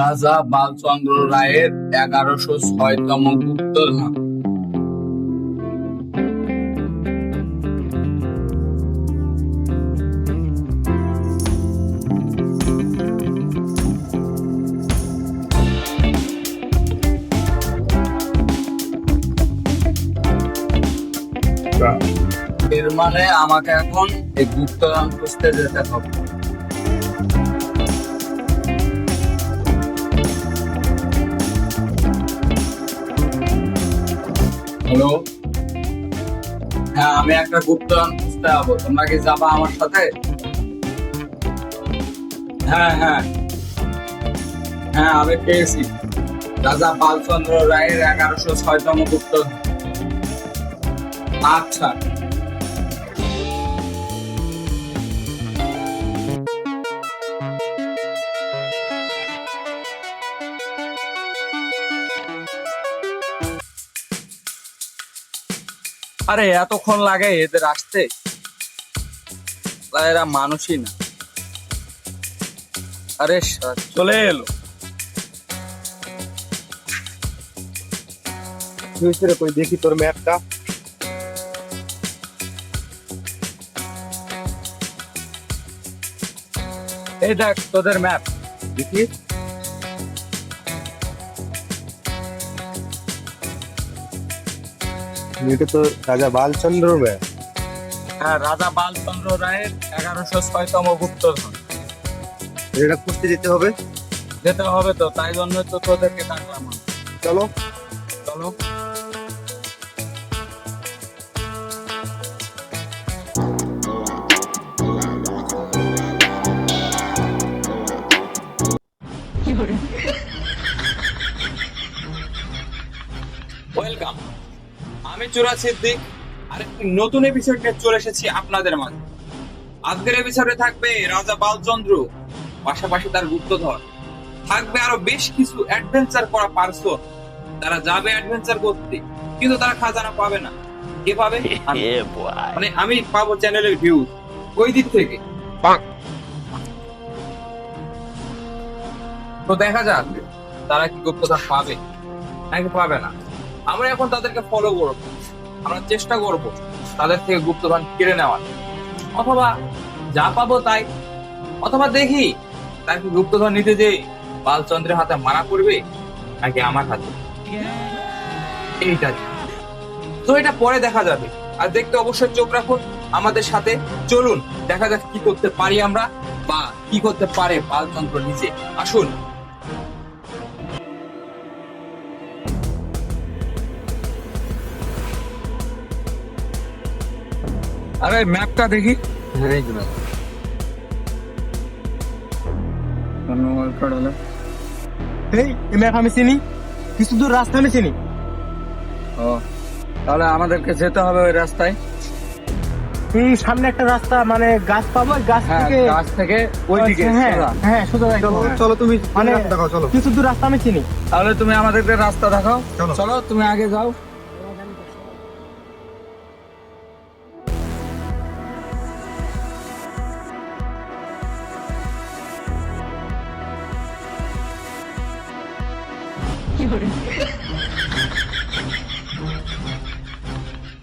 রাজা বালচন্দ্র রায়ের এগারোশো ছয়তম গুপ্তধন। এর মানে আমাকে এখন এই গুপ্তধন খুঁজতে যেতে হবে। হ্যালো হ্যাঁ আমি একটা গুপ্তধন খুঁজতে যাব। তোমরা কি যাবা আমার সাথে? হ্যাঁ হ্যাঁ। হ্যাঁ আমি পেয়েছি। রাজা বালচন্দ্র রায়ের এগারোশো ছয়তম গুপ্ত। আচ্ছা। আরে এতক্ষণ লাগে এদের আসতে? তা এরা মানুষই না। আরে চলে এলো। কই? দেখি তোর ম্যাপটা। এই দেখ তোদের ম্যাপ। দেখি এটা তো রাজা বালচন্দ্র রায়। হ্যাঁ রাজা বালচন্দ্র রায়ের এগারোশো ছয়তম গুপ্তধন এটা করতে যেতে হবে। যেতে হবে তো তাই জন্য তো তোদেরকে ডাকলাম। চলো। চলো। চূড়া সিদ্দিক। আর একটি নতুন এপিসোড নিয়ে চলে এসেছি আপনাদের মাঝে। আজকের এপিসোডে থাকবে রাজা বালচন্দ্র পাশাপাশি তার গুপ্তধর থাকবে আরও বেশ কিছু অ্যাডভেঞ্চার করা পার্সন তারা যাবে অ্যাডভেঞ্চার করতে কিন্তু তারা খাজানা পাবে না। কে পাবে? মানে আমি পাবো চ্যানেলের ভিউ ওই দিক থেকে। তো দেখা যাক তারা কি গুপ্তধন পাবে? নাকি পাবে না? আমরা এখন তাদেরকে ফলো করব। আমরা চেষ্টা করব তাদের থেকে গুপ্তধন কেড়ে নেওয়ার। অথবা যা পাবো তাই। অথবা দেখি তার কি গুপ্তধন নিতে যে বালচন্দ্রের হাতে মারা পড়বে নাকি আমার হাতে। এইটা। তো এটা পরে দেখা যাবে। আর দেখতে অবশ্যই চোখ রাখুন আমাদের সাথে। চলুন, দেখা যাক কি করতে পারি আমরা বা কি করতে পারে বালচন্দ্র নিজে। আসুন। আরে ম্যাপটা দেখি। এই এই ম্যাপ আমি চিনি। কিছু দূর রাস্তা আমি চিনি। ও তাহলে আমাদেরকে যেতে হবে ওই রাস্তায়। হুম সামনে একটা রাস্তা মানে গাছ পাবো গাছ হ্যাঁ থেকে গাছ থেকে ওইদিকে হ্যাঁ হ্যাঁ সোজা চলো তুমি মানে দেখাও চলো। কিছু দূর রাস্তা আমি চিনি। তাহলে তুমি আমাদেরকে রাস্তা দেখাও। চলো। চলো তুমি আগে যাও।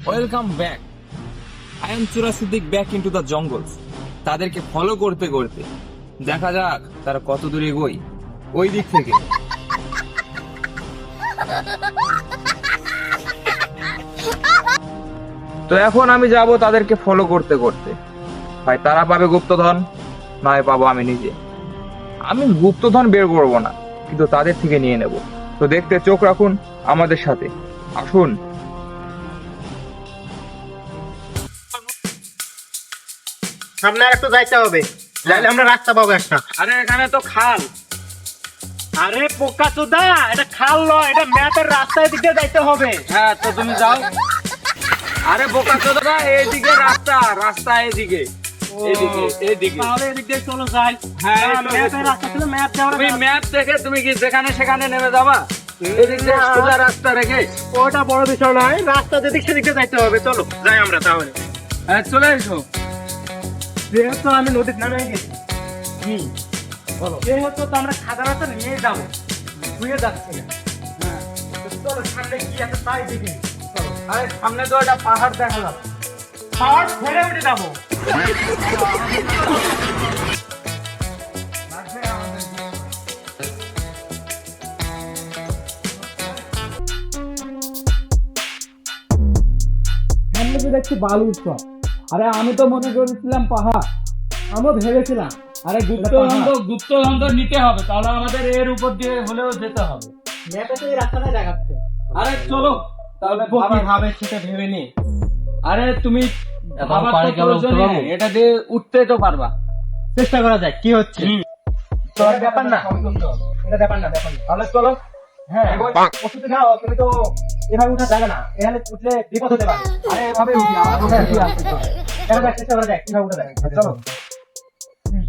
ওয়েলকাম ব্যাক আই এম তাদেরকে ফলো করতে করতে। দেখা যাক তারা কত দূরে এগোয়। ওই দিক থেকে। তো এখন আমি যাব তাদেরকে ফলো করতে করতে। ভাই, তারা পাবে গুপ্তধন, নয় পাবো আমি নিজে। আমি গুপ্তধন বের করব না, কিন্তু তাদের থেকে নিয়ে নেব। তো দেখতে চোখ রাখুন আমাদের সাথে। আসুন। সামনে আর একটু যাইতে হবে। যাইলে আমরা রাস্তা পাবো একটা। আরে এখানে তো খাল। আরে পোকা চোদা এটা খাল নয় এটা ম্যাপের রাস্তায় দিকে যাইতে হবে। হ্যাঁ তো তুমি যাও। আরে বোকা চোদা এইদিকে রাস্তা রাস্তা এইদিকে। হ্যাঁ, হ্যাঁ চলো। ম্যাপের রাস্তা ছিল ম্যাপ যাওয়ার তুমি ম্যাপ দেখে তুমি কি যেখানে সেখানে নেমে যাবা? এদিক দিয়ে না। সোজা রাস্তা রেখে। ওটা বড় বিষয় নয় রাস্তা যেদিক সেদিকে যাইতে হবে। চলো যাই আমরা তাহলে। হ্যাঁ চলে এসো। যেহেতু আমি নদীর নামে গেছি হুম। যেহেতু তো আমরা খাদানা তো নিয়ে যাব শুয়ে যাচ্ছি না। হ্যাঁ চলো সামনে কি আছে তাই দেখি। চলো আরে সামনে তো একটা পাহাড় দেখা যাচ্ছে। পাওয়ার ছেড়ে উঠে যাব। দেখছি বালু উৎসব। আরে আমি তো মনে করেছিলাম পাহাড়। আমিও ভেবেছিলাম আরে গুপ্তধন্দ গুপ্তধন্দ নিতে হবে তাহলে আমাদের এর উপর দিয়ে হলেও যেতে হবে। ম্যাপে তো এই দেখাচ্ছে। আরে চলো তাহলে কি ভাবে সেটা ভেবে নি আরে তুমি এখন পারে কি উঠতে পারব? এটা দিয়ে উঠতে তো পারবা। চেষ্টা করা যায় কি হচ্ছে? ব্যাপার না। এটা ব্যাপার না ব্যাপার না। তাহলে চলো। হ্যাঁ ওষুধ খাও তুমি তো এভাবে উঠা যাবে না। এখানে উঠলে বিপদ হতে পারে। আরে এভাবে উঠি আমার কথা কি আছে দেখা যাক চেষ্টা করা যায় কীভাবে উঠা যায়। চলো।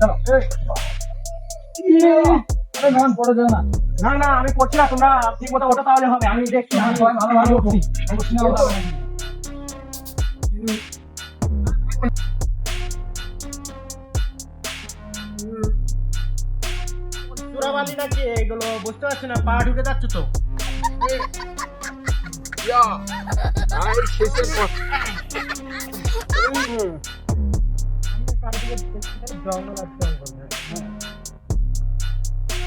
চলো। আরে নন পড়ে যাও না। না না আমি করছি না তোমরা ঠিক মতো ওঠো তাহলে হবে। আমি দেখছি আমি ভালো ভালো উঠছি। চোরাবালি নাকি এগুলো বুঝতে পারছি না পা ঢুকে যাচ্ছে তো।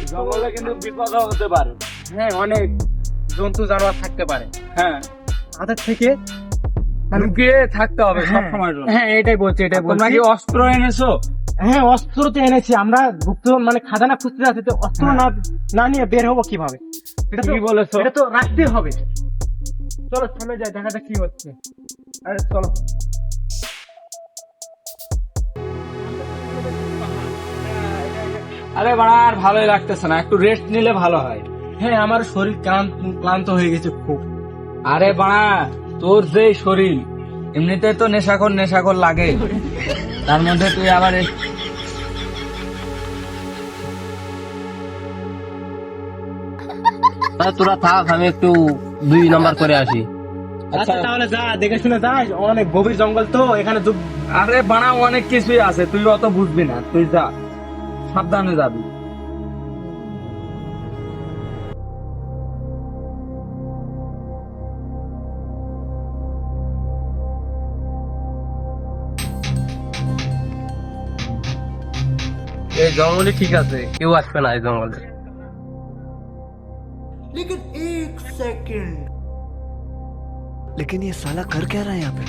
জঙ্গলে কিন্তু বিপদ হতে পারে। হ্যাঁ অনেক জন্তু জানোয়ার থাকতে পারে। হ্যাঁ। তাদের থেকে লুকিয়ে থাকতে হবে সব সময় হ্যাঁ এটাই বলছি এটাই তোমরা বলছি। কি অস্ত্র এনেছো? হ্যাঁ অস্ত্র তো এনেছি আমরা গুপ্ত মানে খাজানা খুঁজতে যাচ্ছি তো অস্ত্র না না নিয়ে বের হব কীভাবে? এটা তো বলেছ। এটা তো রাখতে হবে। চলো সামনে যাই দেখা যাক কি হচ্ছে। আরে চলো। আরে বাড়া আর ভালোই লাগতেছে না একটু রেস্ট নিলে ভালো হয়। হ্যাঁ আমার শরীর ক্লান্ত ক্লান্ত হয়ে গেছে খুব। আরে বাড়া তোর যে শরীর এমনিতে তো নেশাখর নেশাখর লাগে। তার মধ্যে তুই আবার তোরা থাক আমি একটু দুই নাম্বার করে আসি। আচ্ছা তাহলে যা দেখে শুনে যা অনেক গভীর জঙ্গল তো এখানে আরে বাড়া অনেক কিছুই আছে তুই অত বুঝবি না তুই যা সাবধানে যাবি। জঙ্গলে ঠিক আছে কেউ আসবে না এই জঙ্গলে लेकिन ये साला कर क्या रहा है यहाँ पे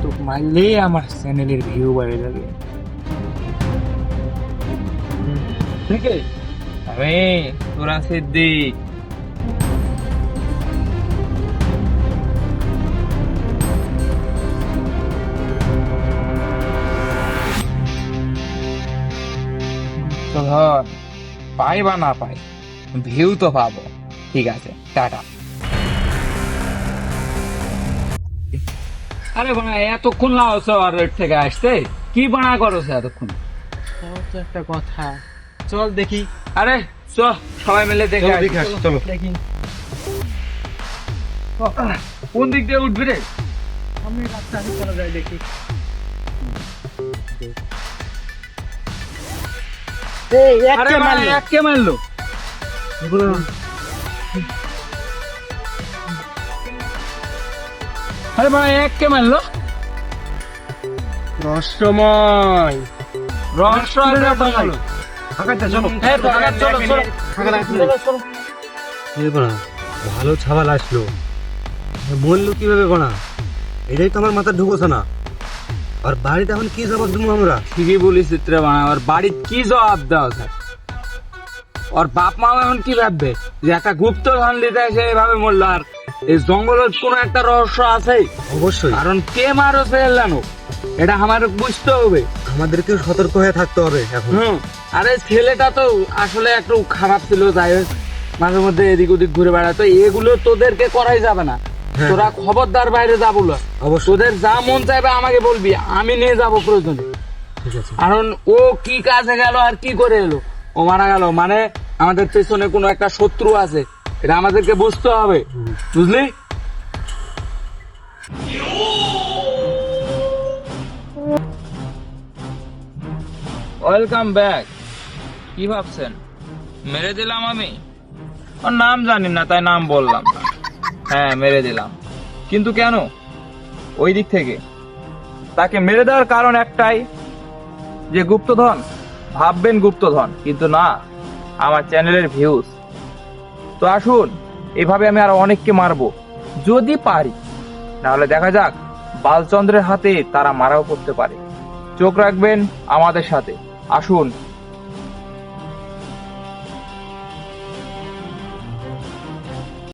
তো মারলেই আমার চ্যানেলের ভিউ বেড়ে যাবে ঠিক আছে আমি তোরা সিদ্দিক তো ধর পাই বা না পাই, ভিউ তো পাবো। ঠিক আছে, টাটা। আরে বানা এতক্ষণ লাগছে আর থেকে আসতে। কি বানা করছে এতক্ষণ? তো একটা কথা। চল দেখি। আরে চ সবাই মিলে দেখে আসি। চলো। দেখি। কোন দিক দিয়ে উঠবি রে? আমি রাস্তা চলে যাই দেখি। আরে মারলো? এক কে মারলো? আরে বানা এক কে মারলো? রহস্যময়। রহস্য আর হ্যাঁ, ভালো ছাবাল আসলো। মরলো কীভাবে বানা এটাই তো আমার মাথা ঢুকোছে না আর বাড়িতে এখন কি জবাব দেবো আমরা? ঠিকই বলিস চিত্রে বানা ওর বাড়ির কি জবাব দেওয়া স্যার ওর বাপ মা এখন কি ভাববে? যে একটা গুপ্ত ধন দিতে এসে এভাবে মরলো আর এই জঙ্গলের কোনো একটা রহস্য আছে? অবশ্যই। কারণ কে মারো ফেললানো এটা আমার বুঝতে হবে। আমাদেরকেও সতর্ক হয়ে থাকতে হবে এখন। হুম। আরে ছেলেটা তো আসলে একটু খারাপ ছিল যাই হোক। মাঝে মধ্যে এদিক ওদিক ঘুরে বেড়াতো এগুলো তোদেরকে করাই যাবে না। হ্যাঁ। তোরা খবরদার বাইরে যাব না অবশ্যই। তোদের যা মন চাইবে আমাকে বলবি আমি নিয়ে যাব প্রয়োজন। কারণ ও কি কাজে গেল আর কি করে এলো? ও মারা গেল। মানে আমাদের পেছনে কোনো একটা শত্রু আছে। এটা আমাদেরকে বুঝতে হবে। বুঝলি? ওয়েলকাম ব্যাক কি ভাবছেন? মেরে দিলাম আমি? ওর নাম জানি না, তাই নাম বললাম। হ্যাঁ মেরে দিলাম। কিন্তু কেন? ওই দিক থেকে। তাকে মেরে দেওয়ার কারণ একটাই, যে গুপ্তধন। ভাববেন গুপ্তধন, কিন্তু না, আমার চ্যানেলের ভিউজ তো আসুন, এভাবে আমি আর অনেককে মারবো। যদি পারি, নাহলে দেখা যাক, বালচন্দ্রের হাতে তারা মারাও করতে পারে। চোখ রাখবেন আমাদের সাথে। আসুন